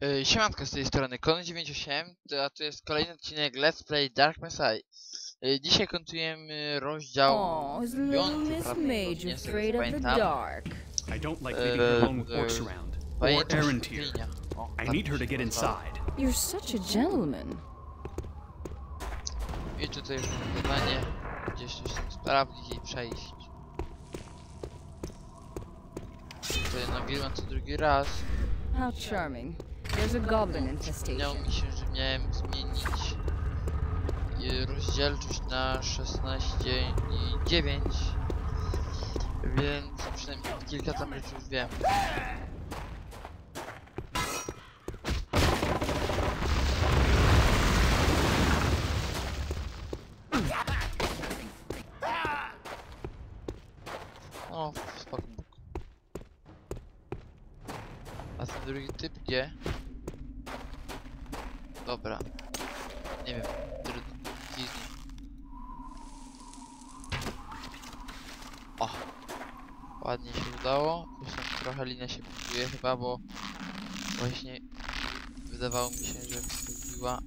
Yy, Siemanko z tej strony Kon98, to- a to jest kolejny odcinek Let's Play Dark Messiah. Yy, Dzisiaj kontujemy rozdział piąty, Miss prawdopodobnie, Mage z tego co afraid of the pamiętam. dark? I don't like Uh, leaving her alone with orcs around. Or errand here. I tak need her to get inside. You're such a gentleman. I tutaj już mam zadanie, gdzieś coś tam sprawdzić i przejść. Tutaj nagrywam co drugi raz. How charming. There's a goblin infestation. mi się, że miałem zmienić y, rozdzielczość na 16 i 9 więc przynajmniej kilka tam rzeczy wiem. O, spoko. A ten drugi typ gdzie? Się chyba, bo właśnie wydawało mi się, że wchodziła.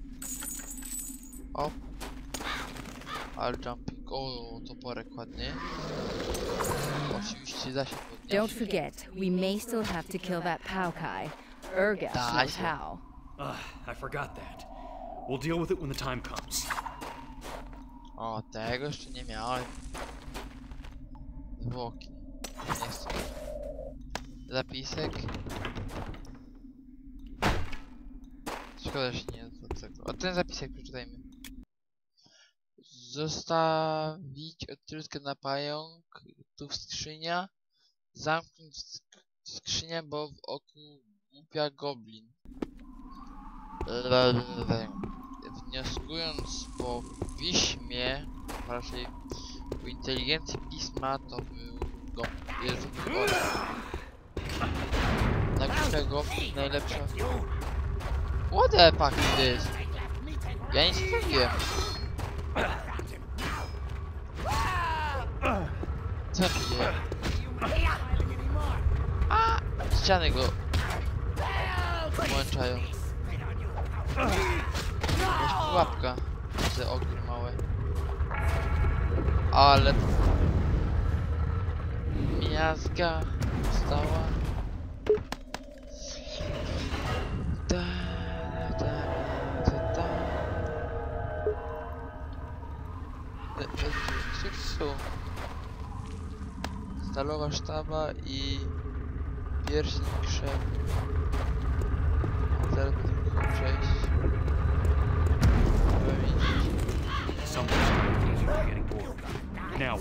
O! Ale jumping. O, toporek ładny. Oczywiście da się podnieść. Don't forget, we may still have to kill that Paukai. Urgas knows how. Ugh, I forgot that. We'll deal with it when the time comes. O, tego jeszcze nie miałem. Zwłoki. Nie chcę. Zapisek. Szkoda, że nie. O, ten zapisek przeczytajmy. Zostawić odtrutkę na pająk. Tu skrzynia. Zamknąć sk skrzynię, bo w oku głupia goblin. Wnioskując po piśmie, raczej po inteligencji pisma, to był go jest wyborem. Na górze go najlepsza. What the fuck is this? Ja nic nie zrobiłem. Co dzieje? A! Ściany go włączają. Jakaś pułapka. Te ogry małe. Ale... Miazga stała. Są? Stalowa sztaba i... Pierścień krzew. Zaraz będę przejść. Now,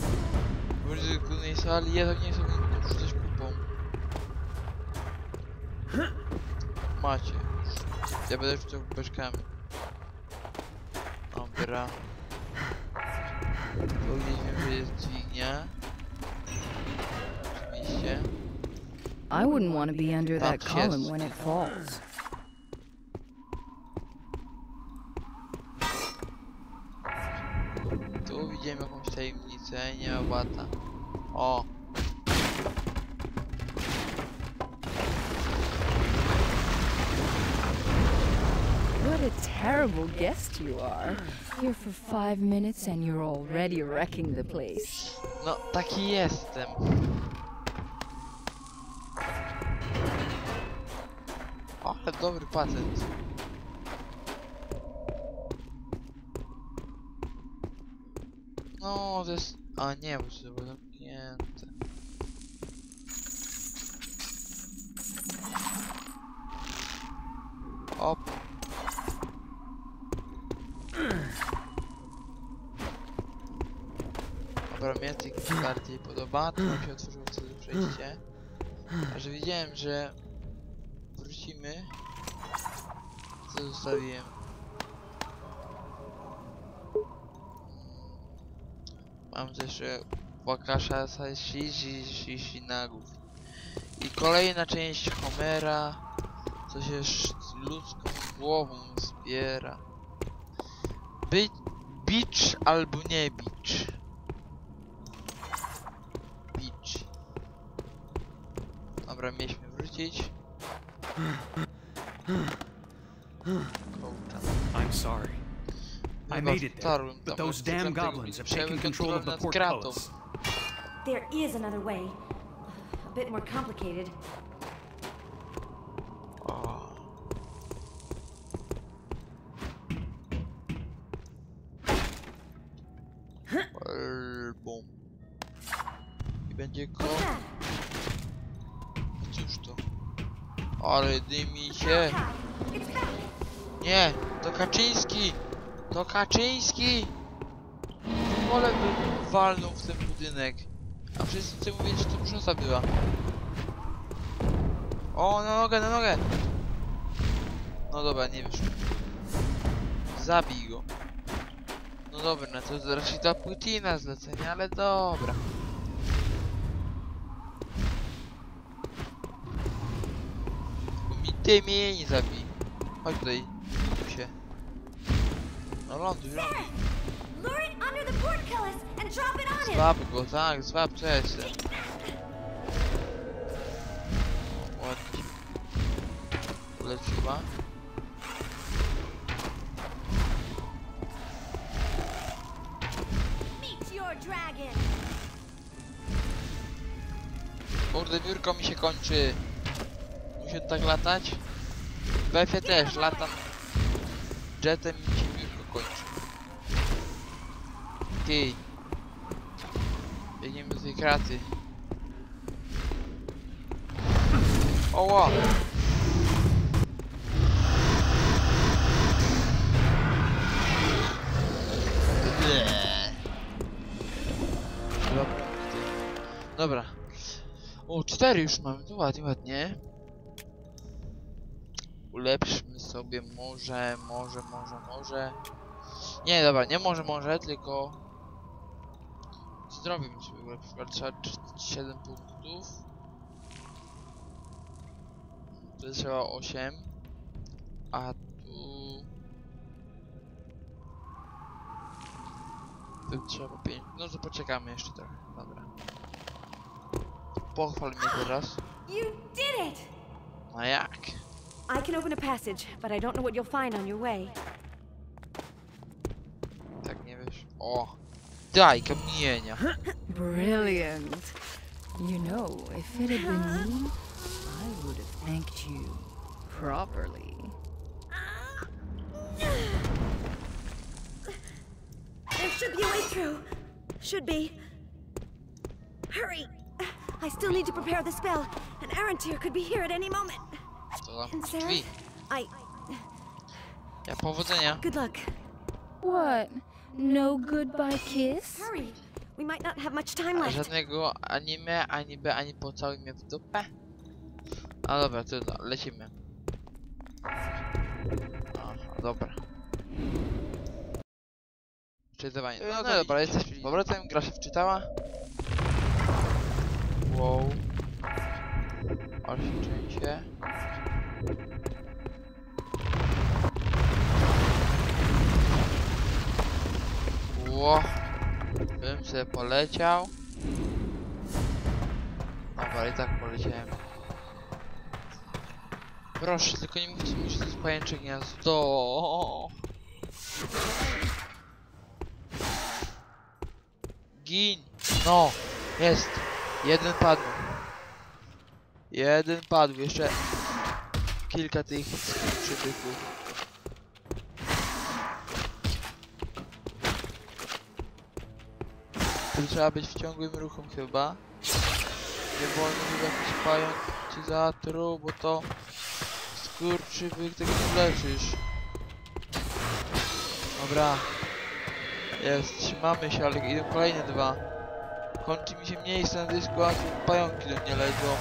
Może w głównej sali, ja tak nie chcę rzucać kupą. Macie. Ja będę rzucał beczkami. Dobra. I wouldn't want to be under that column when it falls. Tu widziałem jakąś tajemnicę, nie łata. O! A terrible guest you are. Here for five minutes and you're already wrecking the place. No, taki jestem. O, ale dobry patent. No, to jest... A nie, bo to było zamknięte. Op. Tych bardziej podoba, to mi się otworzyło wtedy przejście. A że wiedziałem, że wrócimy, co zostawiłem. Mam też e, Wakasha Shishi Nagów. I kolejna część Homera, co się ludzką głową zbiera. Być bicz albo nie bicz. Dobra, mieliśmy wrócić. Kołczan. I'm sorry. I made it there, Dotarłem but those damn goblins have taken control of the nad kratą. portcullis. There is another way. A bit more complicated. Dymi się. Nie, to Kaczyński! To Kaczyński! W ogóle by walnął w ten budynek. A wszyscy mówili, że to brzoza była. O, na nogę, na nogę! No dobra, nie wyszło. Zabij go. No dobra, no to raczej dla Putina zlecenie, ale dobra. Ty mnie nie zabij. Chodź tutaj. Tu się. No ląduj, ląduj. Złap go, tak, złap, co jest? Ładnie. Uleczyła. Meet your dragon! Kurde, biurko mi się kończy. Muszę tak latać? W Efie też, latam jetem i się biurko kończy. Ty. Biegniemy do tej kraty. Oła! Dobra. O, cztery już mamy, to ładnie, ładnie. Ulepszmy sobie może, może, może, może. Nie, dobra, nie może, może, tylko... Zdrowie mi sobie ulepszyć, ale trzeba 7 punktów. Tu trzeba 8. A tu... Tu trzeba 5. No to poczekamy jeszcze trochę, dobra. Pochwal mnie teraz. You did it! No jak? I can open a passage, but I don't know what you'll find on your way. Tak nie wiesz. O! Daj kamienia! Brilliant. You know, if it had been me, I would have thanked you properly. There should be a way through. Should be. Hurry! I still need to prepare the spell, and Arantir could be here at any moment. Sarah, drzwi. I. Ja powodzenia. Good luck. What? No goodbye kiss? Hurry! We might not have much time A left. żadnego anime, ani B, ani pocałuj mnie w dupę. A dobra, trudno, lecimy. Aha, dobra. Czytywanie. No, no dobra, jesteśmy z powrotem, gra się wczytała. Wow. Trzęsie. Ło. Bym sobie poleciał. Dobra, i tak poleciałem. Proszę, tylko nie mówcie mi, że to jest pajęcze gniazdo. Gin! No! Jest! Jeden padł. Jeden padł, jeszcze kilka tych przybyków. Tu trzeba być w ciągłym ruchu chyba. Nie wolno, żeby jakiś pająk ci zatruł, bo to skurczybyk tego nie leczysz. Dobra. Jest, trzymamy się, ale idą kolejne dwa. Kończy mi się miejsce na dysku, a tu pająki do mnie lecą.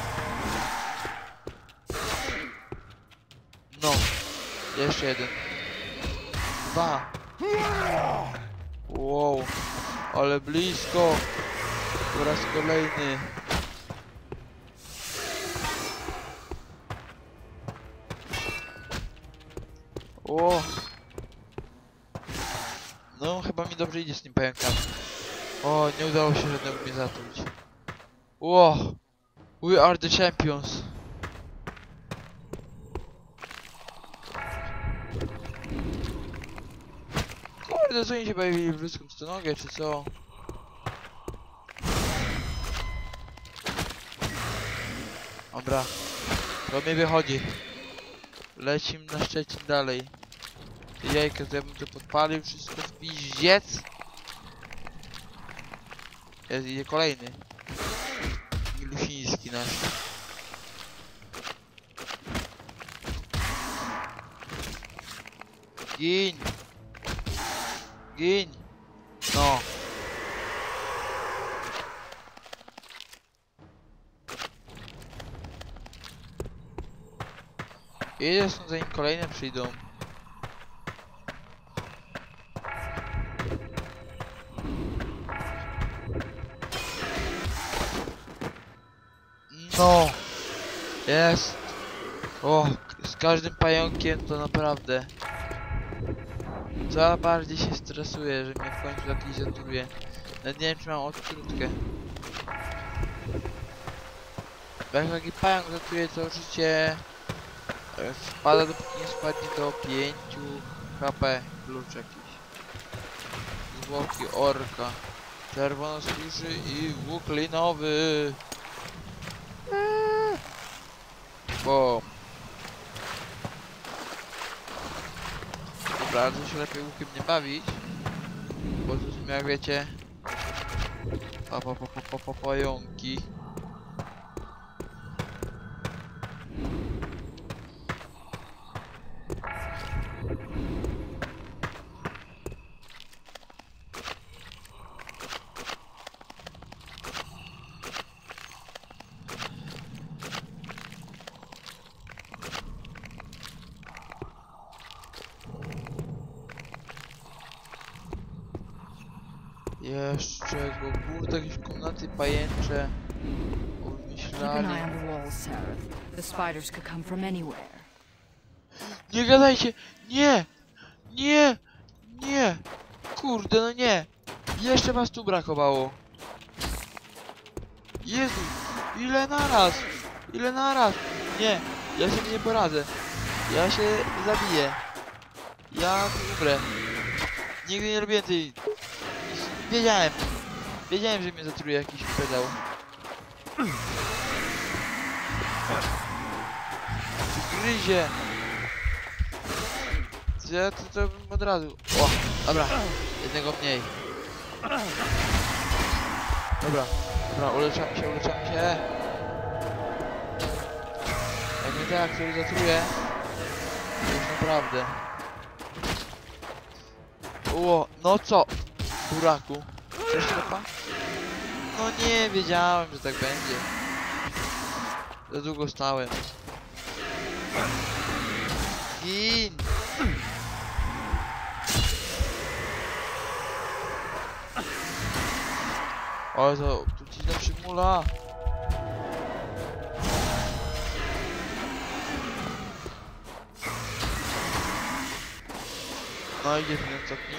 No. Jeszcze jeden. Dwa. Wow. Ale blisko. Po raz kolejny. O. No, chyba mi dobrze idzie z tym pająkami. O, nie udało się żadnego mnie zatruć. Ło. We are the champions. Kurde, co oni się bawili w ludzką stonogę, czy co? Dobra. To mi wychodzi. Lecim na Szczecin dalej. Jajka, to ja bym to podpalił, wszystko w piździec. Jest idzie kolejny. Milusiński nasz. Gin! Gin! No. Ile są zanim kolejne przyjdą? No! Jest! O, z każdym pająkiem to naprawdę. Coraz bardziej się stresuję, że mnie w końcu jakiś zatruje. Nawet nie wiem czy mam odtrutkę. Bo jak taki pająk zatruje to życie e, spada dopóki nie spadnie do 5 HP klucz jakiś. Zwłoki orka. Czerwonoskórzy i łuk linowy. Eee. Bo To się lepiej łukiem nie bawić. Bo są jak wiecie. Pa, pa, pa, pa, pa, pa, pająki. Jeszcze go kurde jakieś komnaty pajęcze. Obmyślali. Nie gadajcie! Nie! Nie! Nie! Kurde, no nie! Jeszcze was tu brakowało. Jezu! Ile naraz! Ile naraz! Nie! Ja się nie poradzę. Ja się zabiję. Ja umrę. Nigdy nie robiłem tej... Wiedziałem. Wiedziałem, że mnie zatruje jakiś pedał. Gryzie. Ja to, to bym od razu. O, dobra. Jednego mniej. Dobra, dobra, uleczamy się, uleczamy się. Jak mnie tak, który zatruje, to już naprawdę. O, no co? Buraku. Tropa? No nie, wiedziałem, że tak będzie. Za długo stałem. Gin! Ale to tu ci na przymula. No idzie ten ostatni.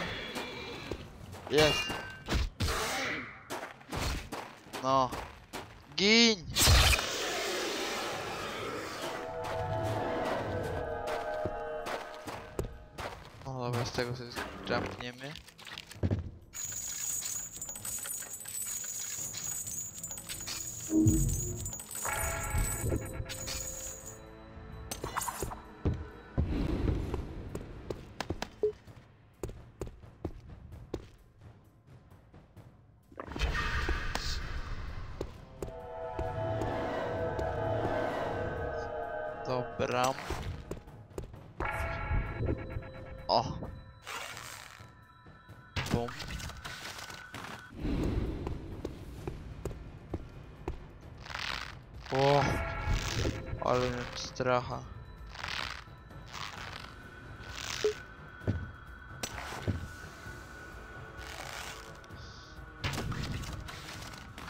Jest. No. Gin! No dobra, z tego sobie jumpniemy. Dobra. O. Bum. O. Ale miałem stracha.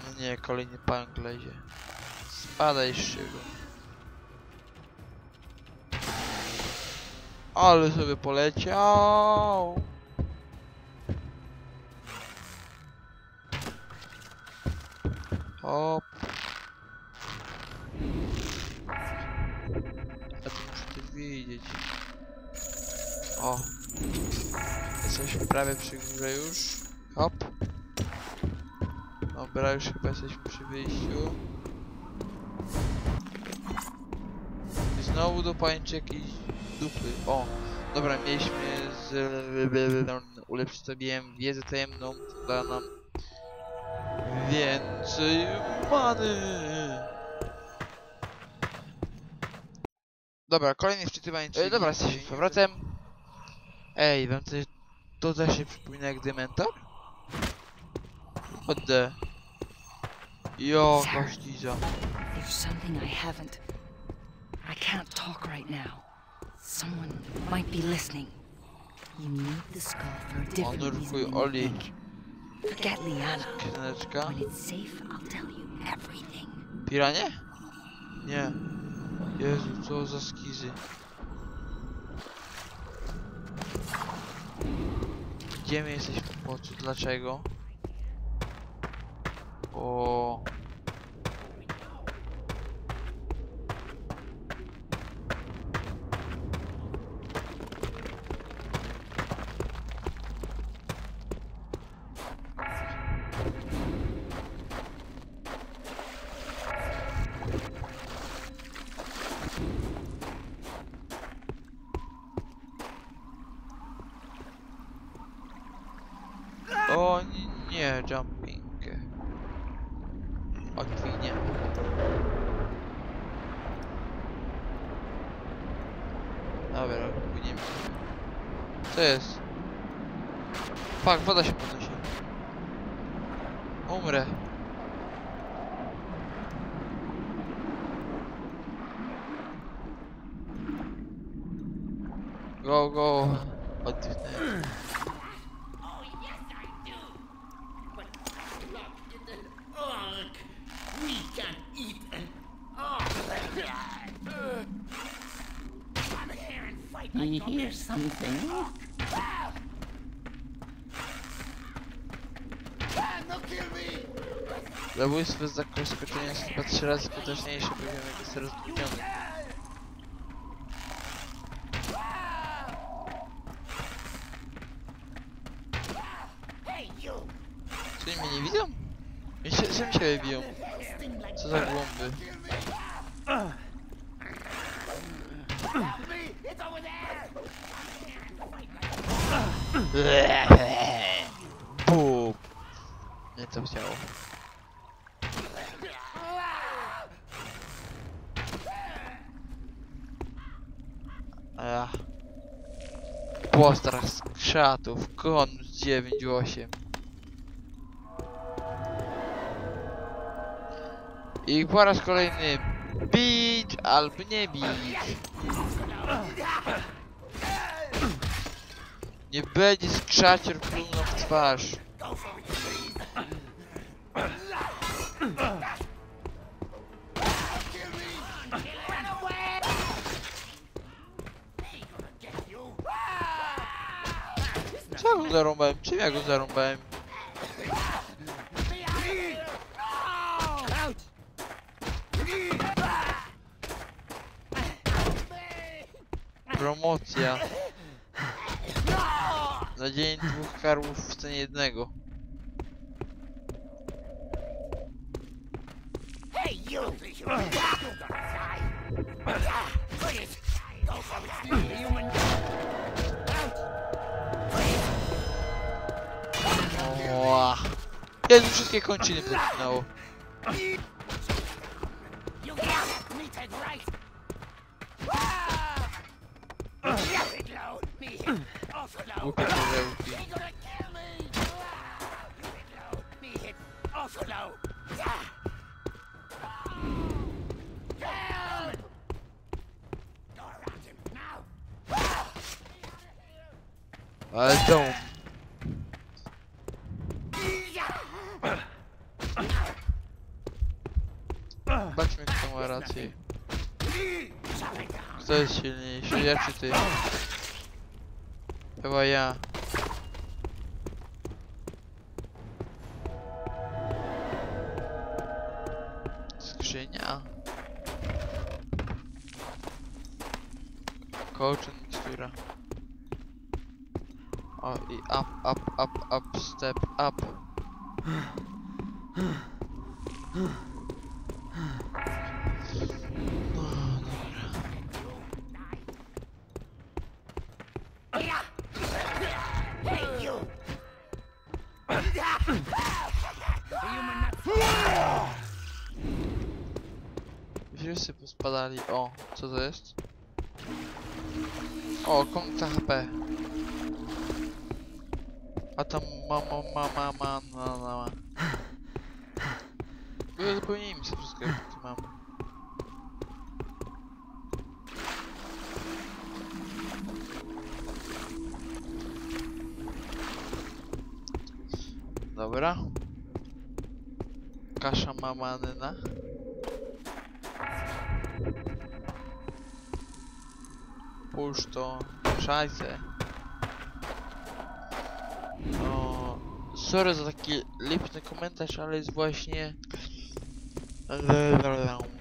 No nie, kolejny pająk lezie. Spadaj z Ale sobie poleciał. Hop. Ja to muszę to widzieć. O. Jesteśmy prawie przy górze już. Hop. Dobra, już chyba jesteśmy przy wyjściu. I znowu do pańczy jakiejś dupy. O! Dobra, mieliśmy z... ulepszyć sobie wiedzę tajemną, co da nam więcej many. Dobra, kolejny wczytywanie. E, dobra, jesteśmy z powrotem. Ej, wam coś to też się przypomina jak Dementor? What the? Kościza. There's something I haven't. I can't talk right now. Someone might be listening. You need the skull for a different reason twój than you Oli. think. Forget Liana. Kreneczka. When it's safe, I'll tell you everything. Piranie? Nie. Jezu, co za skizy. Gdzie my jesteśmy? Po co? Dlaczego? O. O nie, jumping. Odwinie. Dobra, płyniemy. Co jest? Fuck, woda się podnosi. Umrę. Go, go. Odwinę. And fight like You hear something? No kill me! Zabójstwo z zaskoczenia jest chyba trzy razy potężniejsze, bo wiem jak jest rozbudniony. Hey you! Czy oni mnie nie widzą? Oni się, czym się biją? Sting like Co za głąby? help me! It's over there! Come here and fight like Bum! Nie co chciało. Ach. Z krzatów, konus 9-8. I po raz kolejny bić albo nie bić. Nie będzie skrzacior plunął w twarz. Co ja go zarąbałem? Czym ja go zarąbałem? Promocja. Na dzień dwóch karłów w cenie jednego. Hey you! Wszystkie kończyny wypchnęło. You got! Me take right! Down! Go around him now! Ale dom. Zobaczmy kto ma rację. Kto jest silniejszy, ja czy ty? Chyba ja. Skrzynia. Kołczyn mikstura. O i up, up, up, up, step up. Pospadali. O, co to jest? O, konta HP. A tam mama, mama, mama, mama. Były zupełnie im się wszystko, jak tu mam. Dobra. Kasza mamanyna. Puść to. Szajse. O, sorry za taki lipny komentarz, ale jest właśnie...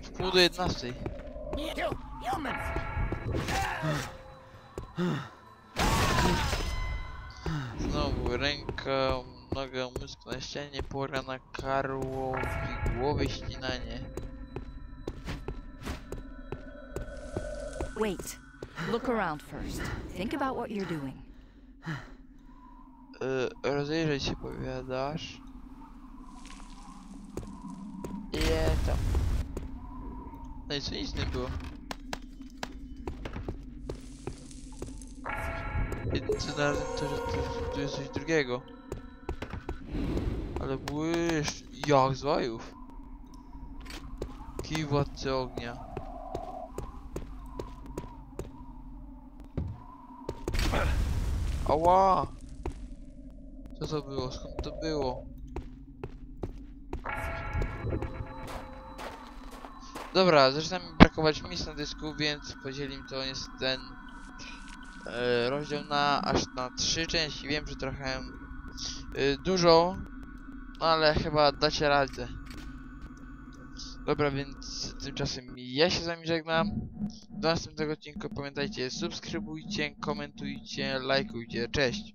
W pół do 11. You humans! Znowu ręka, noga, mózg na ścianie, pora na karłowi, głowy ścinanie. Wait. Look around first. Think about what you're doing. Y, rozejrzeć się powiadasz. Je tam. No i co nic nie było. Jedyne co znalazłem to, że tu, tu jest coś drugiego. Ale błyszcz, jak zwajów. Kij ognia. Ała! Co to było? Skąd to było? Dobra, zaczyna mi brakować miejsc na dysku, więc podzielim to jest ten e, rozdział na aż na trzy części. Wiem, że trochę e, dużo, no ale chyba dacie radę. Dobra, więc tymczasem ja się z wami żegnam. Do następnego odcinka pamiętajcie, subskrybujcie, komentujcie, lajkujcie. Cześć!